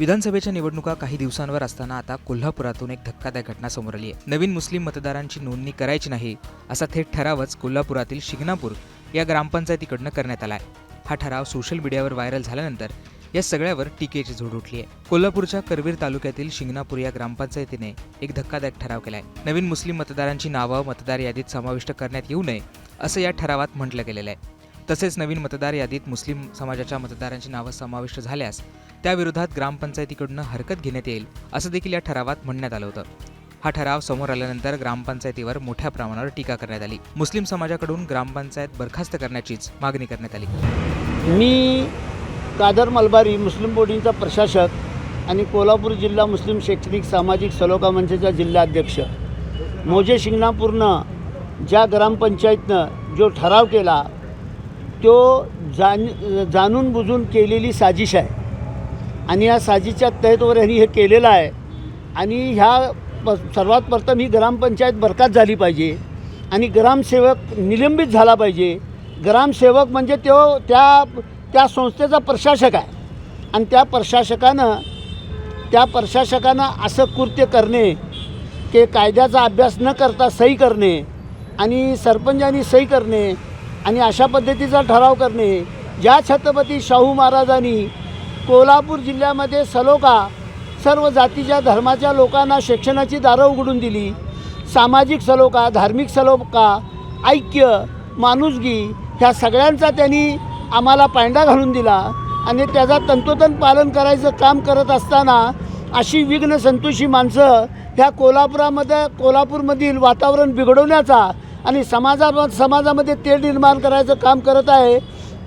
विधानसभेच्या निवडणुका काही दिवसांवर असताना आता कोल्हापुरातून एक धक्कादायक घटना समोर आली आहे. नवीन मुस्लिम मतदारांची नोंदणी करायची नाही असा थेट ठरावच कोल्हापुरातील शिंगणापूर या ग्रामपंचायतीकडनं करण्यात आला आहे. हा ठराव सोशल मीडियावर व्हायरल झाल्यानंतर या सगळ्यावर टीकेची झोड उठली आहे. कोल्हापूरच्या करवीर तालुक्यातील शिंगणापूर या ग्रामपंचायतीने एक धक्कादायक ठराव केलाय. नवीन मुस्लिम मतदारांची नावं मतदार यादीत समाविष्ट करण्यात येऊ नये असं या ठरावात म्हटलं गेलेलं आहे. तसेच नवीन मतदार यादीत मुस्लिम समाजाच्या मतदारांची नावं समाविष्ट झाल्यास त्याविरोधात ग्रामपंचायतीकडून हरकत घेण्यात येईल असं देखील या ठरावात म्हणण्यात आलं होतं. हा ठराव समोर आल्यानंतर ग्रामपंचायतीवर मोठ्या प्रमाणावर टीका करण्यात आली. मुस्लिम समाजाकडून ग्रामपंचायत बरखास्त करण्याचीच मागणी करण्यात आली. मी कादर मलबारी मुस्लिम बोर्डिंगचा प्रशासक आणि कोल्हापूर जिल्हा मुस्लिम शैक्षणिक सामाजिक सलोखा मंचाचा जिल्हाध्यक्ष मोजे शिंगणापूरनं ज्या ग्रामपंचायतनं जो ठराव केला तो जाण जाणून बुजून केलेली साजिश आहे. आणि या साजिशच्या तहतवर यांनी हे केलेलं आहे. आणि ह्या प सर्वात प्रथम ही ग्रामपंचायत बरखास्त झाली पाहिजे. आणि ग्रामसेवक निलंबित झाला पाहिजे. ग्रामसेवक म्हणजे तो त्या त्या संस्थेचा प्रशासक आहे. आणि त्या प्रशासकानं त्या प्रशासकानं असं कृत्य करणे की कायद्याचा अभ्यास न करता सही करणे आणि सरपंचांनी सही करणे आणि अशा पद्धतीचा ठराव करणे ज्या छत्रपती शाहू महाराजांनी कोल्हापूर जिल्ह्यामध्ये सलोखा सर्व जातीच्या धर्माच्या लोकांना शिक्षणाची दारं उघडून दिली. सामाजिक सलोखा धार्मिक सलोखा ऐक्य माणुसगी ह्या सगळ्यांचा त्यांनी आम्हाला पांडा घालून दिला आणि त्याचा तंतोतंत पालन करायचं काम करत असताना अशी विघ्न संतोषी माणसं ह्या कोल्हापुरामध्ये कोल्हापूरमधील वातावरण बिघडवण्याचा आणि समाजा समाजामध्ये तेढ निर्माण करायचं काम करत आहे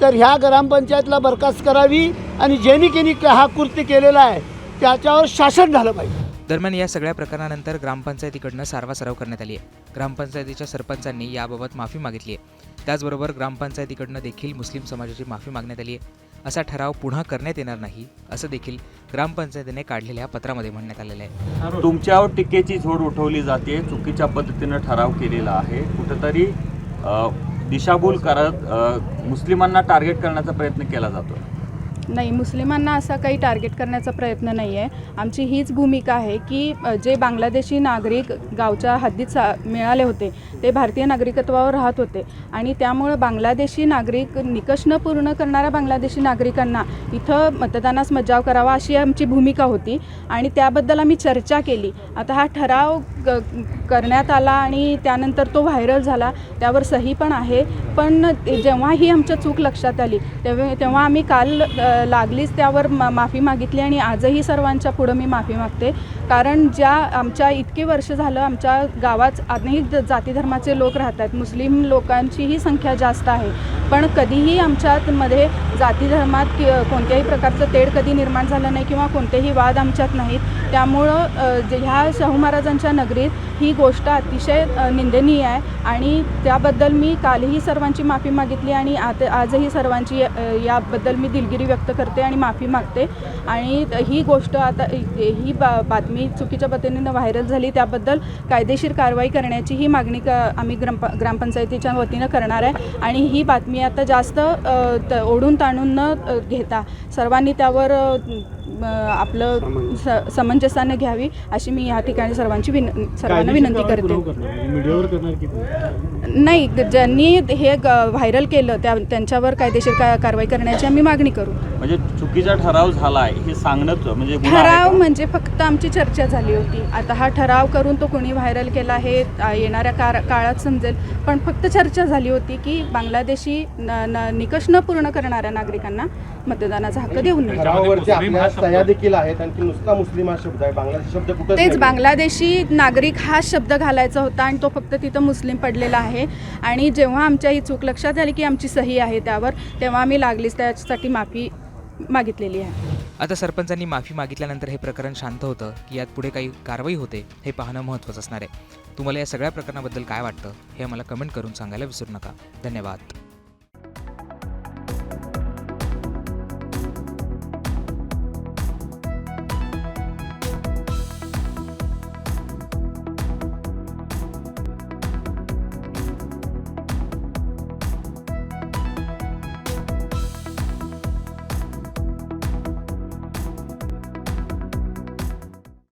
तर ह्या ग्रामपंचायतला बरखास्त करावी आणि ज्यांनी केनी हा कृत्य केलेला आहे त्याच्यावर शासन झालं पाहिजे. दरम्यान या सगळ्या प्रकरणानंतर ग्रामपंचायतीकडनं सारवा सराव करण्यात आली आहे. ग्रामपंचायतीच्या सरपंचांनी याबाबत माफी मागितली आहे. त्याचबरोबर ग्रामपंचायतीकडनं देखील मुस्लिम समाजाची माफी मागण्यात आली आहे. असा ठराव पुन्हा करण्यात येणार नाही असं देखील ग्रामपंचायतीने काढलेल्या पत्रामध्ये म्हणण्यात आलेलं आहे. तुमच्यावर टीकेची झोड उठवली जाते चुकीच्या पद्धतीनं ठराव केलेला आहे. कुठंतरी दिशाभूल करत मुस्लिमांना टार्गेट करण्याचा प्रयत्न केला जातो नाही मुस्लिमांना असा काही टार्गेट करण्याचा प्रयत्न नाही आहे. आमची हीच भूमिका आहे की जे बांगलादेशी नागरिक गावच्या हद्दीत सा मिळाले होते ते भारतीय नागरिकत्वावर राहत होते. आणि त्यामुळं बांगलादेशी नागरिक निकष न पूर्ण करणाऱ्या बांगलादेशी नागरिकांना इथं मतदानास मज्जाव करावा अशी आमची भूमिका होती. आणि त्याबद्दल आम्ही चर्चा केली. आता हा ठराव क करण्यात आला आणि त्यानंतर तो व्हायरल झाला. त्यावर सही पण आहे. पण जेव्हा ही आमच्या चूक लक्षात आली तेव्हा तेव्हा आम्ही काल लागलीच त्यावर मा माफी मागितली आणि आजही सर्वांच्या पुढं मी माफी मागते. कारण ज्या आमच्या इतकी वर्ष झालं आमच्या गावात अनेक ज- जाती धर्माचे लोक राहतात मुस्लिम लोकांचीही संख्या जास्त आहे. पण कधीही आमच्यामध्ये जाती धर्मात कोणत्याही प्रकारचं तेढ कधी निर्माण झालं नाही किंवा कोणतेही वाद आमच्यात नाहीत त्यामुळं जे ह्या शाहू महाराजांच्या नगरीत ही गोष्ट अतिशय निंदनीय आहे आणि त्याबद्दल मी कालही सर्वांची माफी मागितली आणि आत आजही सर्वांची याबद्दल मी दिलगिरी व्यक्त करते आणि माफी मागते. आणि ही गोष्ट आता ही बा बातमी चुकीच्या पद्धतीनं व्हायरल झाली त्याबद्दल कायदेशीर कारवाई करण्याची ही मागणी क आम्ही ग्रामप ग्रामपंचायतीच्या वतीनं करणार आहे. आणि ही बातमी आता जास्त त ओढून ताणून न घेता सर्वांनी त्यावर आपलं स समंजसानं घ्यावी अशी मी या ठिकाणी सर्वांची विन सर्वांना विनंती करते. की नाही ज्यांनी हे व्हायरल केलं त्या त्यांच्यावर कायदेशीर का कारवाई करण्याची आम्ही मागणी करू. म्हणजे चुकीचा ठराव झाला आहे हे सांगणं म्हणजे गुन्हा आहे ठराव का? म्हणजे फक्त आमची चर्चा झाली होती. आता हा ठराव करून तो कोणी व्हायरल केला हे येणाऱ्या कार काळात समजेल. पण फक्त चर्चा झाली होती की बांगलादेशी न, न, निकष न पूर्ण करणाऱ्या नागरिकांना मतदानाचा हक्क देऊ नये. ठरावावरती आपल्या सह्या देखील आहेत आणखी नुसता मुस्लिम हा शब्द आहे. बांगलादेश शब्द कुठं तेच बांगलादेशी नागरिक हा शब्द घालायचा होता आणि तो फक्त तिथं मुस्लिम पडलेला आहे. आणि जेव्हा आमच्या ही चूक लक्षात आली की आमची सही आहे त्यावर तेव्हा आम्ही लागलीच. त्यासाठी माफी मागितलेली आहे. आता सरपंचांनी माफी मागितल्यानंतर हे प्रकरण शांत होतं की यात पुढे काही कारवाई होते हे पाहणं महत्त्वाचं असणार आहे. तुम्हाला या सगळ्या प्रकरणाबद्दल काय वाटतं हे आम्हाला कमेंट करून सांगायला विसरू नका. धन्यवाद.